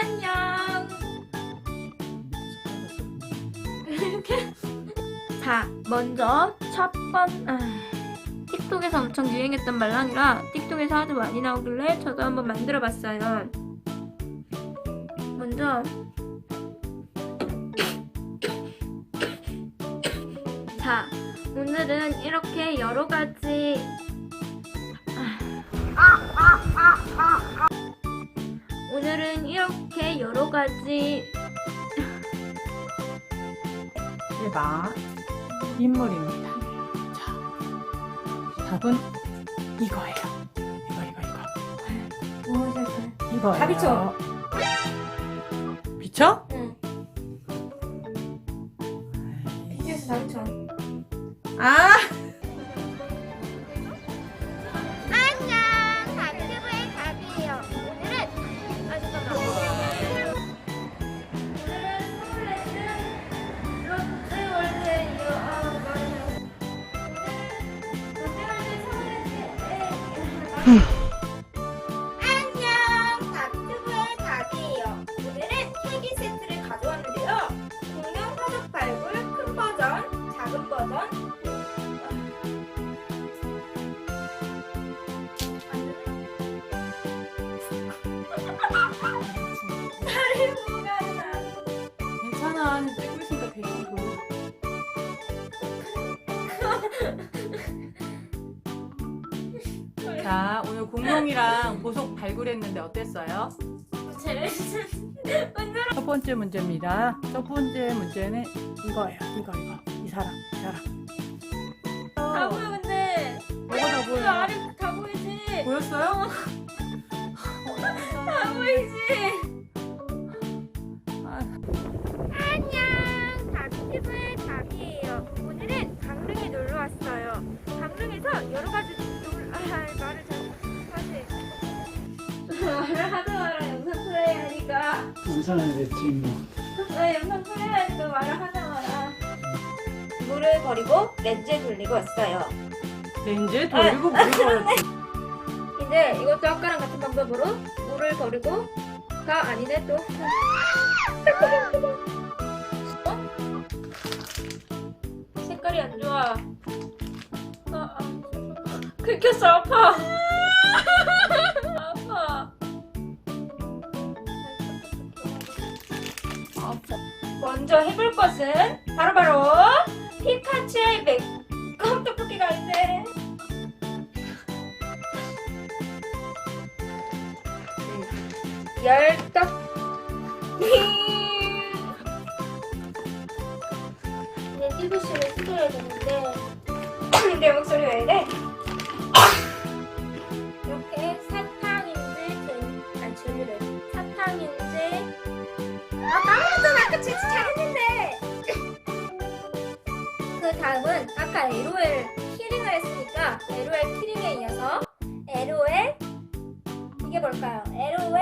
안녕. 자, 먼저 첫 번. 아, 틱톡에서 엄청 유행했던 말랑이라 틱톡에서 아주 많이 나오길래 저도 한번 만들어봤어요. 먼저 자, 오늘은 이렇게 여러 가지 이렇게 여러 가지 1번 인물입니다. 자, 답은 이거예요. 이거 이거 이거. 무엇일까요? 이거예요. 다 비춰. 비춰? 응. 비교해서 당첨. 아! 안녕, 다큐브의 답이에요. 오늘은 케이크 세트를 가져왔는데요. 공룡 화석 발굴 큰 버전, 작은 버전. 뭐가 나? 괜찮아. 찍고 있으니까 되고. 자, 오늘 공룡이랑 보석 발굴했는데 어땠어요? 첫 번째 문제입니다. 첫 번째 문제는 이거예요. 이거 이거. 이 사람, 이 사람. 다 보여 근데 뭐가 다 그 보여요? 아래 다 보이지 보였어요? 다 보이지 말을 하도 말아 영상 플레이 하니까 영상을 냈지 뭐. 나 영상 플레이 하니까 말을 하다 말아 물을 버리고 렌즈에 돌리고 왔어요 렌즈 돌리고 물이 걸었지. 근데 이것도 아까랑 같은 방법으로 물을 버리고 가 아니네 또 어? 색깔이 안 좋아 아, 아. 긁혔어 아파 먼저 해볼 것은 바로바로 피카츄의 매콤 떡볶이가 있네. 열떡. 이제 TVC를 뜯어야 되는데 내 목소리 왜 이래? 아까 진짜 잘했는데 그 다음은 아까 LOL 키링을 했으니까 LOL 키링에 이어서 LOL 이게 뭘까요? LOL